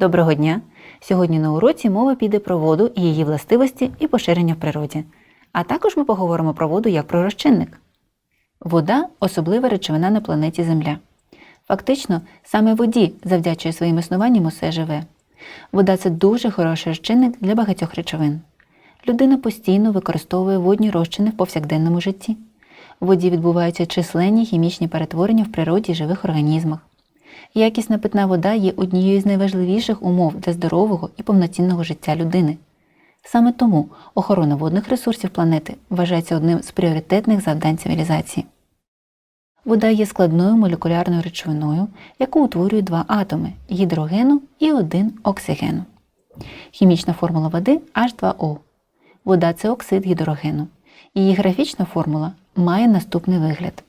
Доброго дня! Сьогодні на уроці мова піде про воду її властивості і поширення в природі. А також ми поговоримо про воду як про розчинник. Вода особлива речовина на планеті Земля. Фактично, саме воді завдячує своїм існуванням усе живе. Вода це дуже хороший розчинник для багатьох речовин. Людина постійно використовує водні розчини в повсякденному житті. В воді відбуваються численні хімічні перетворення в природі живих організмах. Якісна питна вода є однією з найважливіших умов для здорового і повноцінного життя людини. Саме тому охорона водних ресурсів планети вважається одним з пріоритетних завдань цивілізації. Вода є складною молекулярною речовиною, яку утворюють два атоми гідрогену і один оксигену. Хімічна формула води H2O. Вода це оксид гідрогену. Її графічна формула має наступний вигляд.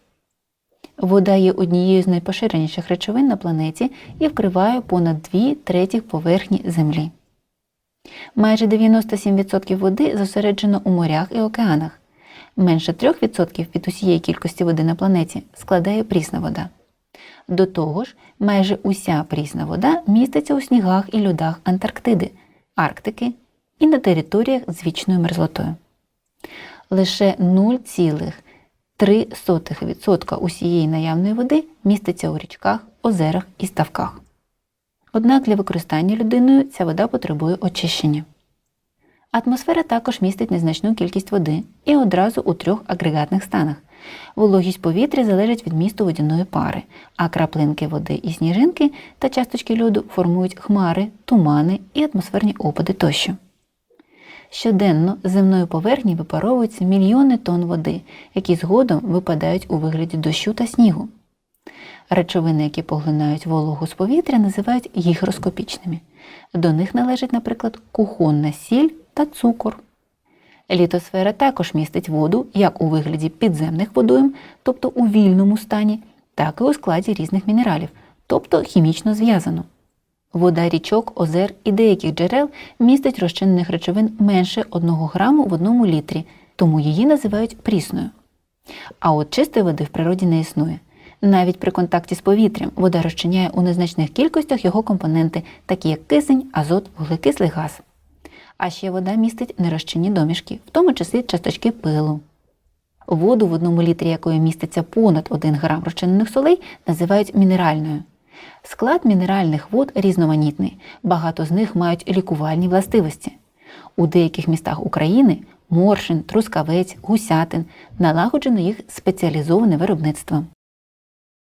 Вода є однією з найпоширеніших речовин на планеті і вкриває понад 2 третіх поверхні Землі. Майже 97% води зосереджено у морях і океанах. Менше 3% від усієї кількості води на планеті складає прісна вода. До того ж, майже уся прісна вода міститься у снігах і льодах Антарктиди, Арктики і на територіях з вічною мерзлотою. Лише 0,3% усієї наявної води міститься у річках, озерах і ставках. Однак для використання людиною ця вода потребує очищення. Атмосфера також містить незначну кількість води і одразу у трьох агрегатних станах. Вологість повітря залежить від місту водяної пари, а краплинки води і сніжинки та часточки льоду формують хмари, тумани і атмосферні опади тощо. Щоденно з земної поверхні випаровуються мільйони тонн води, які згодом випадають у вигляді дощу та снігу. Речовини, які поглинають вологу з повітря, називають гігроскопічними. До них належить, наприклад, кухонна сіль та цукор. Літосфера також містить воду як у вигляді підземних водойм, тобто у вільному стані, так і у складі різних мінералів, тобто хімічно зв'язану. Вода річок, озер і деяких джерел містить розчинених речовин менше 1 граму в одному літрі, тому її називають прісною. А от чистої води в природі не існує. Навіть при контакті з повітрям вода розчиняє у незначних кількостях його компоненти, такі як кисень, азот, вуглекислий газ. А ще вода містить нерозчинні домішки, в тому числі часточки пилу. Воду, в одному літрі якої міститься понад 1 грам розчинених солей, називають мінеральною. Склад мінеральних вод різноманітний, багато з них мають лікувальні властивості. У деяких містах України моршин, трускавець, гусятин налагоджено їх спеціалізоване виробництво.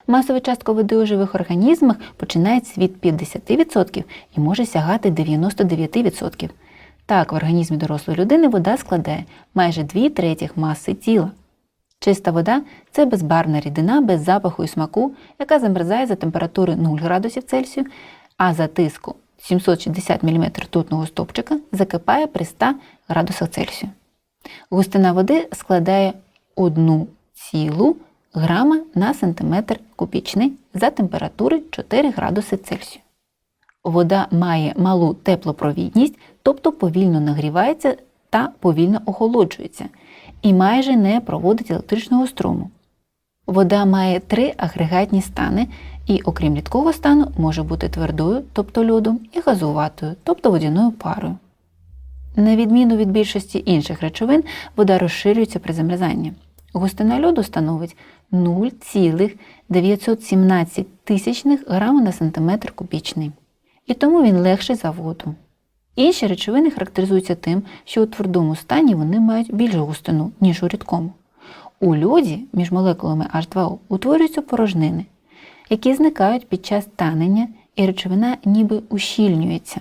Масова частка води у живих організмах починається від 50% і може сягати 99%. Так, в організмі дорослої людини вода складає майже 2 третіх маси тіла. Чиста вода це безбарвна рідина без запаху і смаку, яка замерзає за температури 0 градусів Цельсію, а за тиску 760 мм ртутного стопчика закипає при 100 градусах Цельсію. Густина води складає 1 цілу грама на сантиметр кубічний за температури 4 градуси Цельсію. Вода має малу теплопровідність, тобто повільно нагрівається та повільно охолоджується і майже не проводить електричного струму. Вода має три агрегатні стани і, окрім рідкого стану, може бути твердою, тобто льодом, і газуватою, тобто водяною парою. На відміну від більшості інших речовин, вода розширюється при замерзанні. Густина льоду становить 0,917 тисячних грама на сантиметр кубічний. І тому він легший за воду. Інші речовини характеризуються тим, що у твердому стані вони мають більшу густину, ніж у рідкому. У льоді між молекулами H2O утворюються порожнини, які зникають під час танення, і речовина ніби ущільнюється.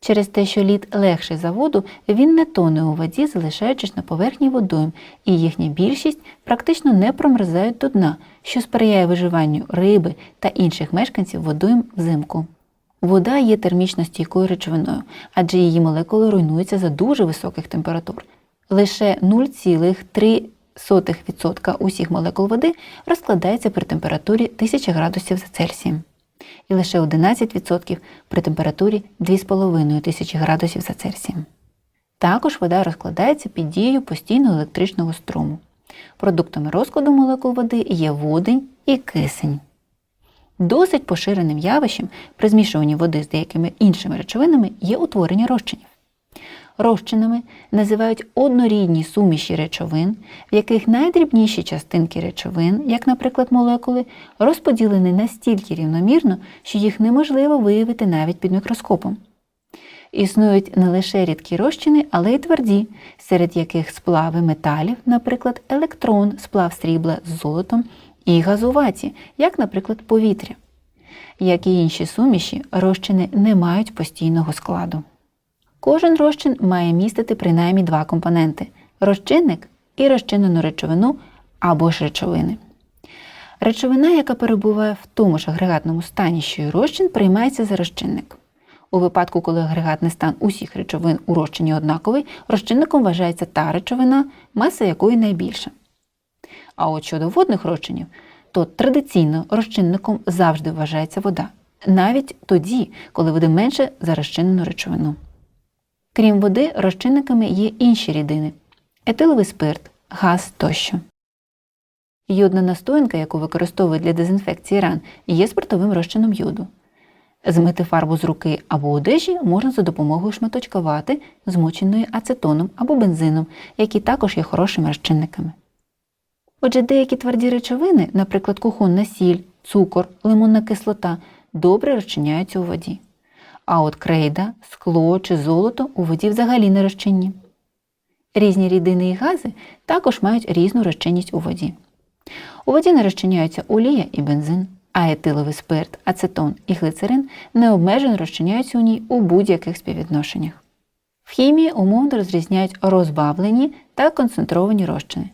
Через те, що лід легший за воду, він не тоне у воді, залишаючись на поверхні водойм, і їхня більшість практично не промерзають до дна, що сприяє виживанню риби та інших мешканців водойм взимку. Вода є термічно стійкою речовиною, адже її молекули руйнуються за дуже високих температур. Лише 0,3% усіх молекул води розкладається при температурі 1000 градусів за Цельсієм, і лише 11% при температурі 2500 градусів за Цельсієм. Також вода розкладається під дією постійного електричного струму. Продуктами розкладу молекул води є водень і кисень. Досить поширеним явищем при змішуванні води з деякими іншими речовинами є утворення розчинів. Розчинами називають однорідні суміші речовин, в яких найдрібніші частинки речовин, як, наприклад, молекули, розподілені настільки рівномірно, що їх неможливо виявити навіть під мікроскопом. Існують не лише рідкі розчини, але й тверді, серед яких сплави металів, наприклад, електрон, сплав срібла з золотом, і газуваті, як, наприклад, повітря. Як і інші суміші, розчини не мають постійного складу. Кожен розчин має містити принаймні два компоненти розчинник і розчинену речовину або ж речовини. Речовина, яка перебуває в тому ж агрегатному стані, що й розчин, приймається за розчинник. У випадку, коли агрегатний стан усіх речовин у розчині однаковий, розчинником вважається та речовина, маса якої найбільша. А от щодо водних розчинів, то традиційно розчинником завжди вважається вода, навіть тоді, коли води менше за розчинену речовину. Крім води, розчинниками є інші рідини етиловий спирт, газ тощо. Йодна настоянка, яку використовують для дезінфекції ран, є спиртовим розчином йоду. Змити фарбу з руки або одежі можна за допомогою шматочка вати, змоченої ацетоном або бензином, які також є хорошими розчинниками. Отже, деякі тверді речовини, наприклад, кухонна сіль, цукор, лимонна кислота, добре розчиняються у воді. А от крейда, скло чи золото у воді взагалі не розчинні. Різні рідини і гази також мають різну розчинність у воді. У воді не розчиняються олія і бензин, а етиловий спирт, ацетон і глицерин необмежено розчиняються у ній у будь-яких співвідношеннях. В хімії умовно розрізняють розбавлені та концентровані розчини.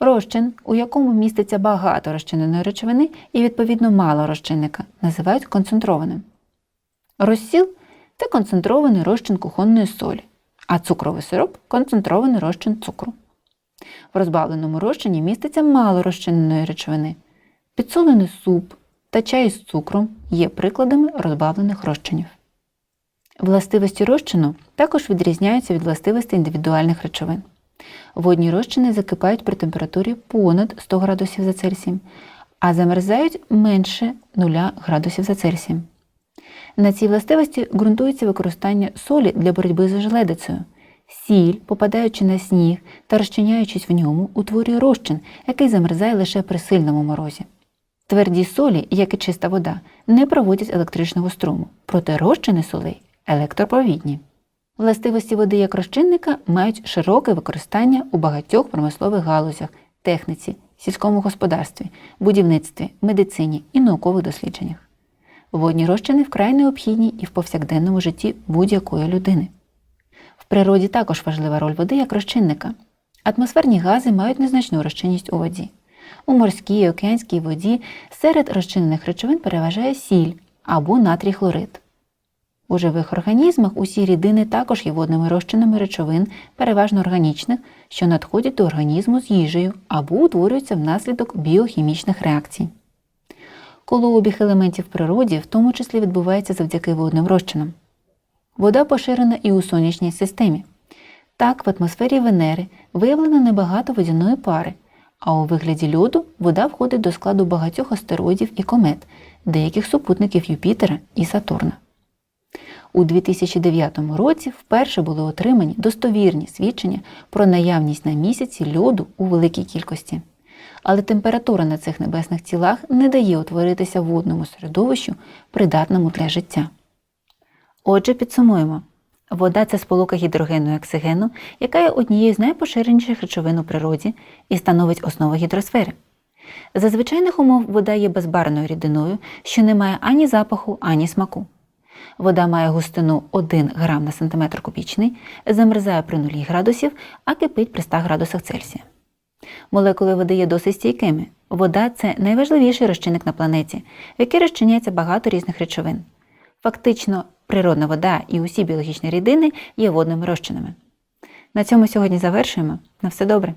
Розчин, у якому міститься багато розчиненої речовини і відповідно мало розчинника, називають концентрованим. Розсіл це концентрований розчин кухонної солі, а цукровий сироп концентрований розчин цукру. В розбавленому розчині міститься мало розчиненої речовини. Підсолений суп та чай з цукром є прикладами розбавлених розчинів. Властивості розчину також відрізняються від властивостей індивідуальних речовин. Водні розчини закипають при температурі понад 100 градусів за Цельсієм, а замерзають менше 0 градусів за Цельсієм. На цій властивості ґрунтується використання солі для боротьби з желедицею. Сіль, попадаючи на сніг та розчиняючись в ньому, утворює розчин, який замерзає лише при сильному морозі. Тверді солі, як і чиста вода, не проводять електричного струму, проте розчини солей електропровідні. Властивості води як розчинника мають широке використання у багатьох промислових галузях, техніці, сільському господарстві, будівництві, медицині і наукових дослідженнях. Водні розчини вкрай необхідні і в повсякденному житті будь-якої людини. В природі також важлива роль води як розчинника. Атмосферні гази мають незначну розчинність у воді. У морській і океанській воді серед розчинених речовин переважає сіль або натрій хлорид. У живих організмах усі рідини також є водними розчинами речовин, переважно органічних, що надходять до організму з їжею або утворюються внаслідок біохімічних реакцій. Колообіг елементів в природі в тому числі відбувається завдяки водним розчинам. Вода поширена і у сонячній системі. Так, в атмосфері Венери виявлено небагато водяної пари, а у вигляді льоду вода входить до складу багатьох астероїдів і комет, деяких супутників Юпітера і Сатурна. У 2009 році вперше були отримані достовірні свідчення про наявність на місяці льоду у великій кількості. Але температура на цих небесних тілах не дає утворитися водному середовищу, придатному для життя. Отже, підсумуємо. Вода це сполука гідрогену і оксигену, яка є однією з найпоширеніших речовин у природі і становить основу гідросфери. За звичайних умов вода є безбарвною рідиною, що не має ані запаху, ані смаку. Вода має густину 1 грам на сантиметр кубічний, замерзає при 0 градусів, а кипить при 100 градусах Цельсія. Молекули води є досить стійкими. Вода це найважливіший розчинник на планеті, в який розчиняється багато різних речовин. Фактично, природна вода і усі біологічні рідини є водними розчинами. На цьому сьогодні завершуємо. На все добре!